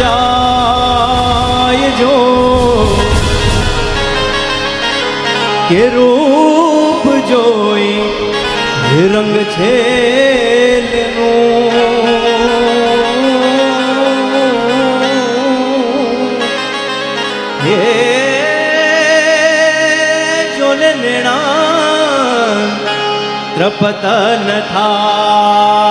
નવ જાય જો. કે રૂપ જોઈ રંગ છે નેણા ત્રપતન થા.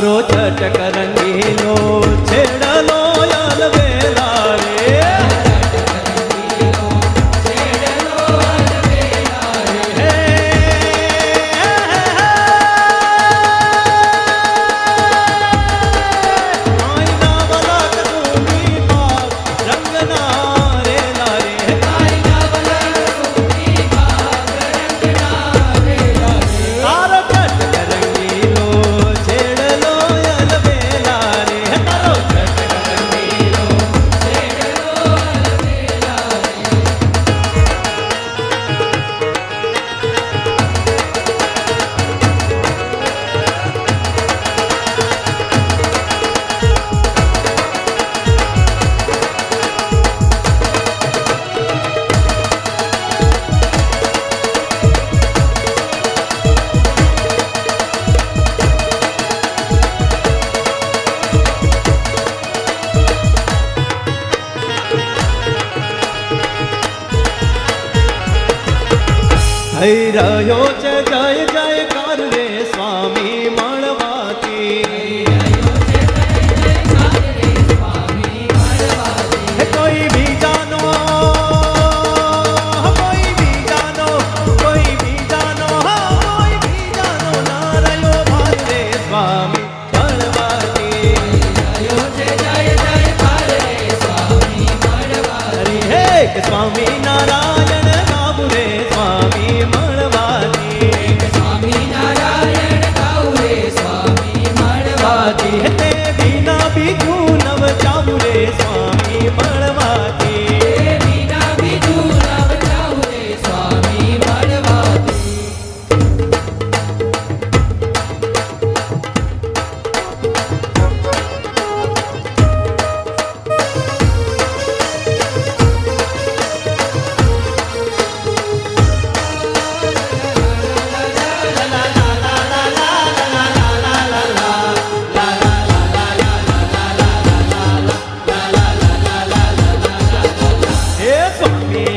चारो चटकर થઈ રહ્યો છે, જય જયકાર રે સ્વામી માણવાતી કોઈ બીજાનો કોઈ બીજાનો કોઈ બીજાનો કોઈ બીજાનો સ્વામી નારાયણ.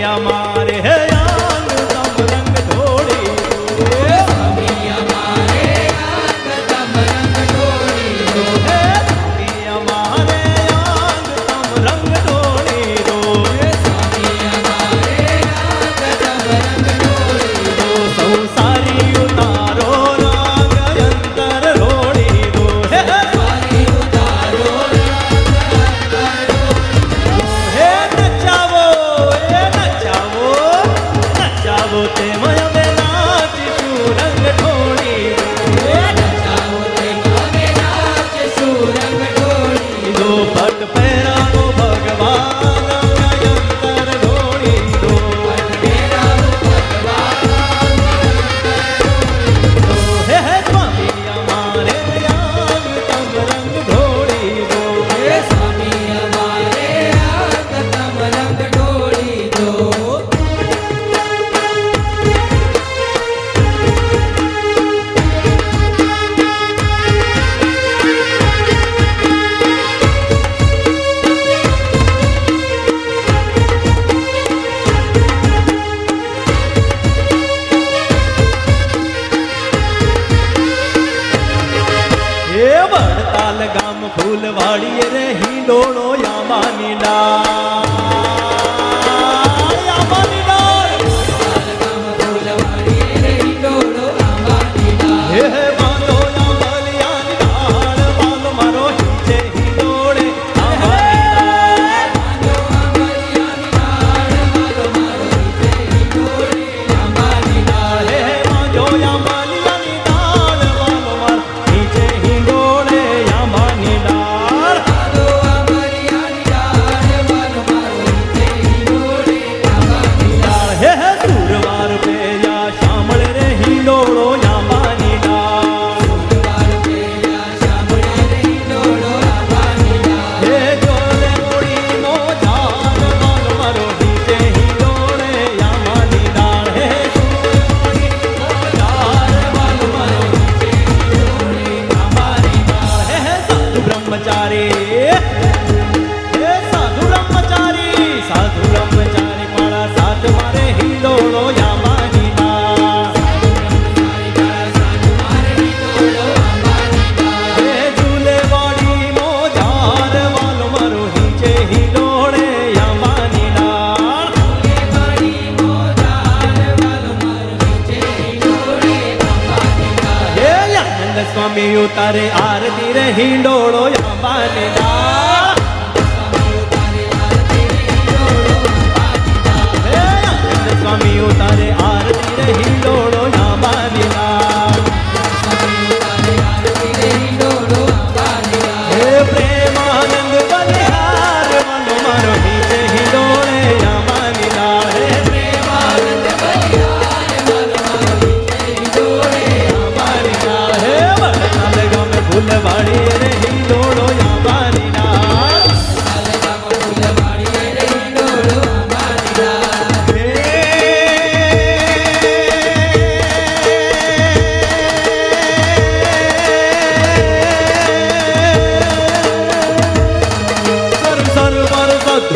আমার Manila. તારે આરતી રહી દોડ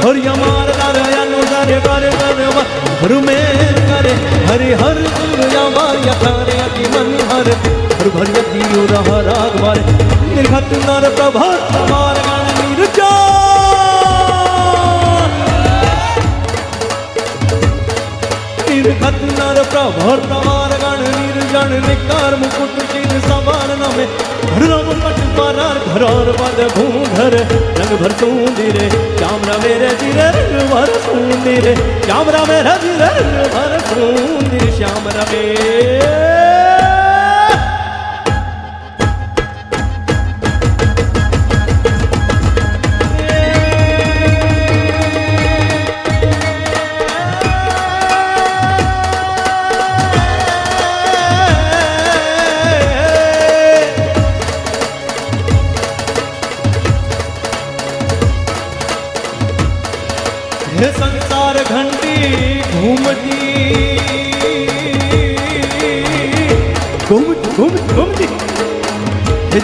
હરિયા માર દાદા અનુસાર કરે કરે મેર કરે હરે હર ગુરયા માર્યા તારે અતિ મન હર હર ભરતી રાહ રાગ મારે નિર્ઘત નર પ્રભર માર ગણ નિર્જા. નિર્ઘત નર પ્રભર તમાર ગણ નિર્જણ, નિકાર મુકુટ ચિર સમાન નમે. ભરોર પદ ભૂંધર રંગ ભર સુંદીરે શ્યામ રામે રજી રંગ ભર સુંદીરે શ્યામ રામે રજી રંગ ભર સુંદીર શ્યામ રામે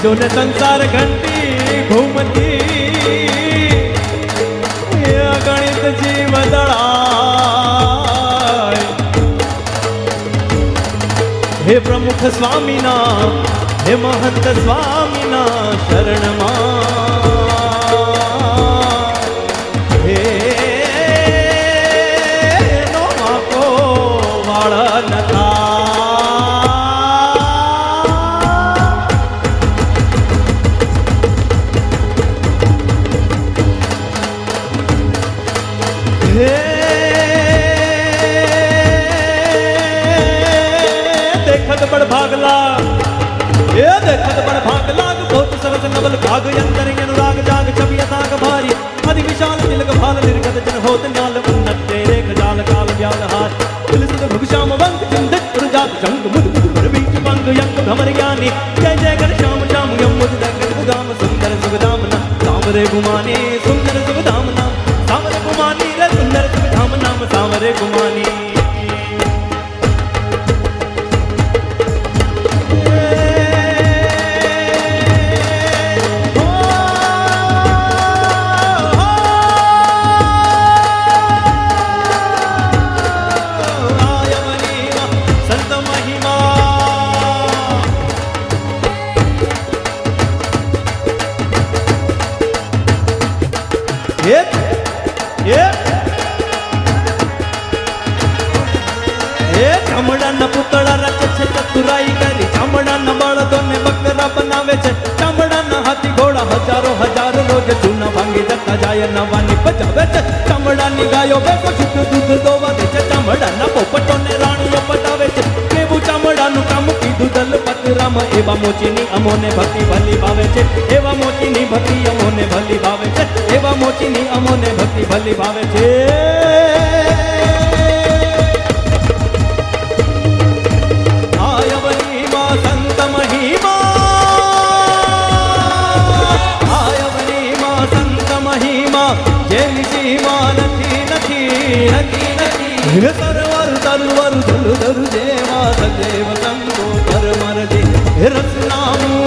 જોને સંસાર ઘંટી ઘૂમતી ગણિત જીવ હે પ્રમુખ સ્વામીના હે મહંત સ્વામીના શરણમાં નવલ ભાગ અંતર અનુરાગ જાગ છબી અતાગ ભારી અતિ વિશાલ દિલક ભાલ નિર્ગત જન હોત ન્યાલ ઉન્નત તેરે ખજાલ કાલ વ્યાલ હાથ દિલ સુદ ભુગશામ વંક ચિંતક ઉર્જાત જંગ મુદ મુદ પર બીચ ભંગ યંગ ભમર જ્ઞાની જય જય ગણ શ્યામ શ્યામ યમ મુદ દંગ ગુદામ સુંદર સુગદામ નામ સાવરે ગુમાની સુંદર સુગદામ નામ સાવરે ગુમાની રે સુંદર સુગદામ નામ સાવરે ગુમાની હજાર ચૂના ભાંગી જતા જાય નવાની બચાવે છે ચામડાની ગાયો બેસો શુદ્ધ દૂધ દોવા દે છે ચામડાના પોપટોને રાણીઓ પટાવે છે. કેવું ચામડાનું કામ? કીધું દલપત રામ એવા મોચીની અમોને ભક્તિ ભલી ભાવે છે. એવા મોચીની ભક્તિ અમોને ભલી ભાવે છે. એવા મોચીની અમોને ભક્તિ ભલી ભાવે છે. સરવર તરવર ધરુ ધરુ જેવા સદેવ સંગો પરમર દે હે રસનામું